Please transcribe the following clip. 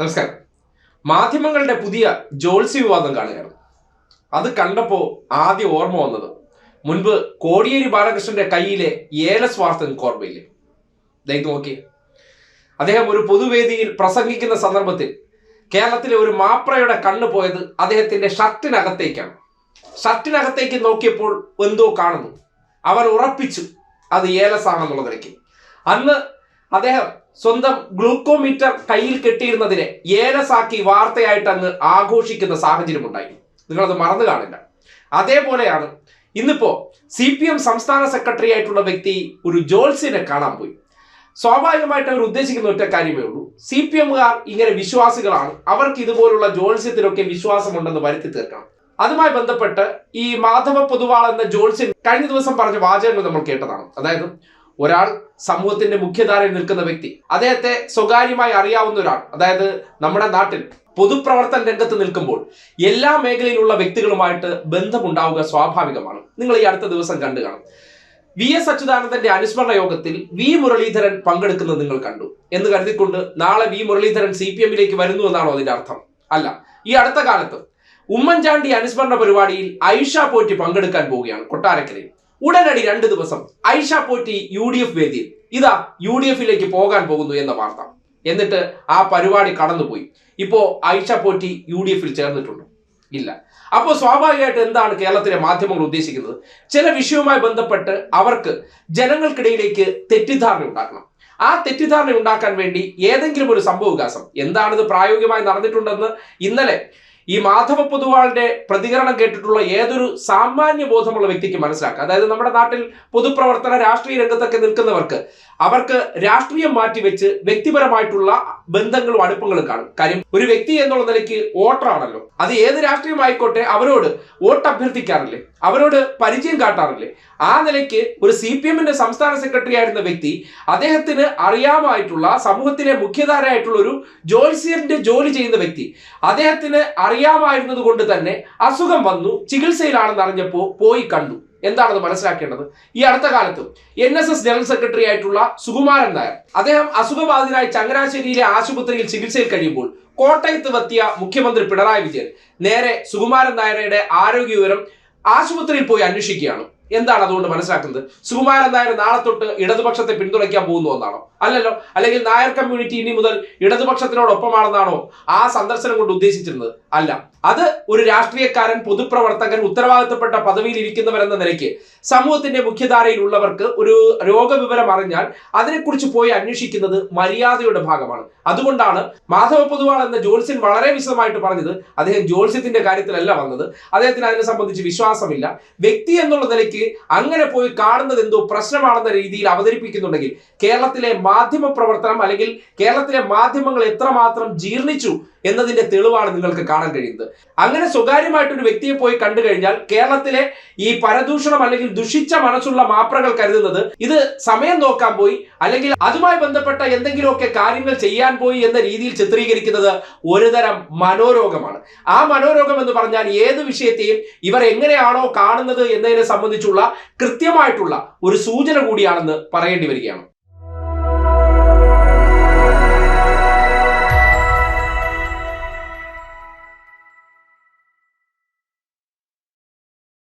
നമസ്കാരം. മാധ്യമങ്ങളുടെ പുതിയ ജോൾസി വിവാദം കാണുകയാണ്. അത് കണ്ടപ്പോൾ ആദ്യം ഓർമ്മ വന്നത് മുൻപ് കോടിയേരി ബാലകൃഷ്ണന്റെ കയ്യിലെ ഏല സ്വാർത്ഥൻ നിങ്ങൾക്ക് ഓർമ്മയില്ലേ ദൈ നോക്കി അദ്ദേഹം ഒരു പൊതുവേദിയിൽ പ്രസംഗിക്കുന്ന സന്ദർഭത്തിൽ കേരളത്തിലെ ഒരു മാപ്രയുടെ കണ്ണു പോയത് അദ്ദേഹത്തിന്റെ ഷർട്ടിനകത്തേക്കാണ്. ഷർട്ടിനകത്തേക്ക് നോക്കിയപ്പോൾ എന്തോ കാണുന്നു. അവർ ഉറപ്പിച്ചു അത് ഏലസാണെന്നുള്ള നിലയ്ക്ക്. അന്ന് അദ്ദേഹം സ്വന്തം ഗ്ലൂക്കോമീറ്റർ കയ്യിൽ കെട്ടിയിരുന്നതിനെ ഏലസാക്കി വാർത്തയായിട്ട് അങ്ങ് ആഘോഷിക്കുന്ന സാഹചര്യം ഉണ്ടായി നിങ്ങളത് മറന്നു കാണില്ല. അതേപോലെയാണ് ഇന്നിപ്പോ സി പി എം സംസ്ഥാന സെക്രട്ടറി ആയിട്ടുള്ള വ്യക്തി ഒരു ജോത്സ്യനെ കാണാൻ പോയി. സ്വാഭാവികമായിട്ട് അവർ ഉദ്ദേശിക്കുന്ന ഒറ്റ കാര്യമേ ഉള്ളൂ. സി പി എമ്മുകാർ ഇങ്ങനെ വിശ്വാസികളാണ്. അവർക്ക് ഇതുപോലുള്ള ജോത്സ്യത്തിലൊക്കെ വിശ്വാസമുണ്ടെന്ന് വരുത്തി തീർക്കണം. അതുമായി ബന്ധപ്പെട്ട് ഈ മാധവ പൊതുവാൾ എന്ന ജോത്സ്യൻ കഴിഞ്ഞ ദിവസം പറഞ്ഞ വാചകങ്ങൾ നമ്മൾ കേട്ടതാണ്. അതായത് ഒരാൾ സമൂഹത്തിന്റെ മുഖ്യധാരയിൽ നിൽക്കുന്ന വ്യക്തി. അദ്ദേഹത്തെ സ്വകാര്യമായി അറിയാവുന്ന ഒരാൾ അതായത് നമ്മുടെ നാട്ടിൽ പൊതുപ്രവർത്തന രംഗത്ത് നിൽക്കുമ്പോൾ എല്ലാ മേഖലയിലുള്ള വ്യക്തികളുമായിട്ട് ബന്ധമുണ്ടാവുക സ്വാഭാവികമാണ്. നിങ്ങൾ ഈ അടുത്ത ദിവസം കണ്ടു കാണും. വി എസ് അച്യുതാനന്ദന്റെ അനുസ്മരണ യോഗത്തിൽ വി മുരളീധരൻ പങ്കെടുക്കുന്നത് നിങ്ങൾ കണ്ടു. എന്ന് കരുതിക്കൊണ്ട് നാളെ വി മുരളീധരൻ സി പി എമ്മിലേക്ക് വരുന്നു എന്നാണോ അതിന്റെ അർത്ഥം? അല്ല ഈ അടുത്ത കാലത്ത് ഉമ്മൻചാണ്ടി അനുസ്മരണ പരിപാടിയിൽ ഐഷ പോറ്റി പങ്കെടുക്കാൻ പോവുകയാണ് കൊട്ടാരക്കരയിൽ. ഉടനടി രണ്ട് ദിവസം Aisha Potti U D F വേദിയിൽ ഇതാ യു ഡി എഫിലേക്ക് പോകാൻ പോകുന്നു എന്ന വാർത്ത. എന്നിട്ട് ആ പരിപാടി കടന്നുപോയി. ഇപ്പോ ഐഷ പോറ്റി യു ഡി എഫിൽ ചേർന്നിട്ടുണ്ട്. ഇല്ല. അപ്പോൾ സ്വാഭാവികമായിട്ട് എന്താണ് കേരളത്തിലെ മാധ്യമങ്ങൾ ഉദ്ദേശിക്കുന്നത്? ചില വിഷയവുമായി ബന്ധപ്പെട്ട് അവർക്ക് ജനങ്ങൾക്കിടയിലേക്ക് തെറ്റിദ്ധാരണ ഉണ്ടാക്കണം. ആ തെറ്റിദ്ധാരണ ഉണ്ടാക്കാൻ വേണ്ടി ഏതെങ്കിലും ഒരു സംഭവവികാസം. എന്താണിത് പ്രായോഗികമായി നടന്നിട്ടുണ്ടെന്ന് ഇന്നലെ ഈ മാധവ പൊതുവാളിന്റെ പ്രതികരണം കേട്ടിട്ടുള്ള ഏതൊരു സാമാന്യ ബോധമുള്ള വ്യക്തിക്ക് മനസ്സിലാക്കാം. അതായത് നമ്മുടെ നാട്ടിൽ പൊതുപ്രവർത്തന രാഷ്ട്രീയ രംഗത്തൊക്കെ നിൽക്കുന്നവർക്ക് അവർക്ക് രാഷ്ട്രീയം മാറ്റിവെച്ച് വ്യക്തിപരമായിട്ടുള്ള ബന്ധങ്ങളും അടുപ്പങ്ങളും കാണും. കാര്യം ഒരു വ്യക്തി എന്നുള്ള നിലയ്ക്ക് വോട്ടറാണല്ലോ. അത് ഏത് രാഷ്ട്രീയമായിക്കോട്ടെ അവരോട് വോട്ട് അഭ്യർത്ഥിക്കാറില്ലേ അവരോട് പരിചയം കാട്ടാറില്ലേ? ആ നിലയ്ക്ക് ഒരു സി പി എമ്മിന്റെ സംസ്ഥാന സെക്രട്ടറി ആയിരുന്ന വ്യക്തി അദ്ദേഹത്തിന് അറിയാമായിട്ടുള്ള സമൂഹത്തിലെ മുഖ്യധാരയായിട്ടുള്ള ഒരു ജോത്സ്യന്റെ ജോലി ചെയ്യുന്ന വ്യക്തി അദ്ദേഹത്തിന് അറിയാമായിരുന്നത് കൊണ്ട് തന്നെ അസുഖം വന്നു ചികിത്സയിലാണെന്ന് അറിഞ്ഞപ്പോൾ പോയി കണ്ടു. എന്താണെന്ന് മനസ്സിലാക്കേണ്ടത്? ഈ അടുത്ത കാലത്ത് N S S general secretary ആയിട്ടുള്ള സുകുമാരൻ നായർ അദ്ദേഹം അസുഖബാധിതനായി ചങ്ങനാശ്ശേരിയിലെ ആശുപത്രിയിൽ ചികിത്സയിൽ കഴിയുമ്പോൾ കോട്ടയത്ത് എത്തിയ മുഖ്യമന്ത്രി പിണറായി വിജയൻ നേരെ സുകുമാരൻ നായരുടെ ആരോഗ്യ വിവരം ആശുപത്രിയിൽ പോയി അന്വേഷിക്കുകയാണ്. എന്താണ് അതുകൊണ്ട് മനസ്സിലാക്കുന്നത്? സുകുമാരൻ നായർ നാളെ തൊട്ട് ഇടതുപക്ഷത്തെ പിന്തുണയ്ക്കാൻ പോകുന്നു എന്നാണോ? അല്ലല്ലോ അല്ലെങ്കിൽ നായർ കമ്മ്യൂണിറ്റി ഇനി മുതൽ ഇടതുപക്ഷത്തിനോടൊപ്പമാണെന്നാണോ ആ സന്ദർശനം കൊണ്ട് ഉദ്ദേശിച്ചിരുന്നത്? അല്ല അത് ഒരു രാഷ്ട്രീയക്കാരൻ പൊതുപ്രവർത്തകൻ ഉത്തരവാദിത്തപ്പെട്ട പദവിയിൽ ഇരിക്കുന്നവരെന്ന നിലയ്ക്ക് സമൂഹത്തിന്റെ മുഖ്യധാരയിലുള്ളവർക്ക് ഒരു രോഗവിവരം അറിഞ്ഞാൽ അതിനെക്കുറിച്ച് പോയി അന്വേഷിക്കുന്നത് മര്യാദയുടെ ഭാഗമാണ്. അതുകൊണ്ടാണ് മാധവ പൊതുവാൾ എന്ന ജോത്സ്യൻ വളരെ വിശദമായിട്ട് പറഞ്ഞത്. അദ്ദേഹം ജോത്സ്യത്തിന്റെ കാര്യത്തിലല്ല വന്നത്. അദ്ദേഹത്തിന് അതിനെ സംബന്ധിച്ച് വിശ്വാസമില്ല. വ്യക്തി എന്നുള്ള നിലയ്ക്ക് അങ്ങനെ പോയി കാണുന്നത് എന്തോ പ്രശ്നമാണെന്ന രീതിയിൽ അവതരിപ്പിക്കുന്നുണ്ടെങ്കിൽ കേരളത്തിലെ മാധ്യമ പ്രവർത്തനം അല്ലെങ്കിൽ കേരളത്തിലെ മാധ്യമങ്ങൾ എത്രമാത്രം ജീർണിച്ചു എന്നതിന്റെ തെളിവാണ് നിങ്ങൾക്ക് കാണാൻ കഴിയുന്നത്. അങ്ങനെ സ്വകാര്യമായിട്ടൊരു വ്യക്തിയെ പോയി കണ്ടു കഴിഞ്ഞാൽ കേരളത്തിലെ ഈ പരദൂഷണം അല്ലെങ്കിൽ ദുഷിച്ച മനസ്സുള്ള മാപ്രകൾ കരുതുന്നത് ഇത് സമയം നോക്കാൻ പോയി അല്ലെങ്കിൽ അതുമായി ബന്ധപ്പെട്ട എന്തെങ്കിലുമൊക്കെ കാര്യങ്ങൾ ചെയ്യാൻ പോയി എന്ന രീതിയിൽ ചിത്രീകരിക്കുന്നത് ഒരുതരം മനോരോഗമാണ്. ആ മനോരോഗം എന്ന് പറഞ്ഞാൽ ഏത് വിഷയത്തെയും ഇവർ എങ്ങനെയാണോ കാണുന്നത് എന്നതിനെ സംബന്ധിച്ചുള്ള കൃത്യമായിട്ടുള്ള ഒരു സൂചന കൂടിയാണെന്ന് പറയേണ്ടി വരികയാണ്.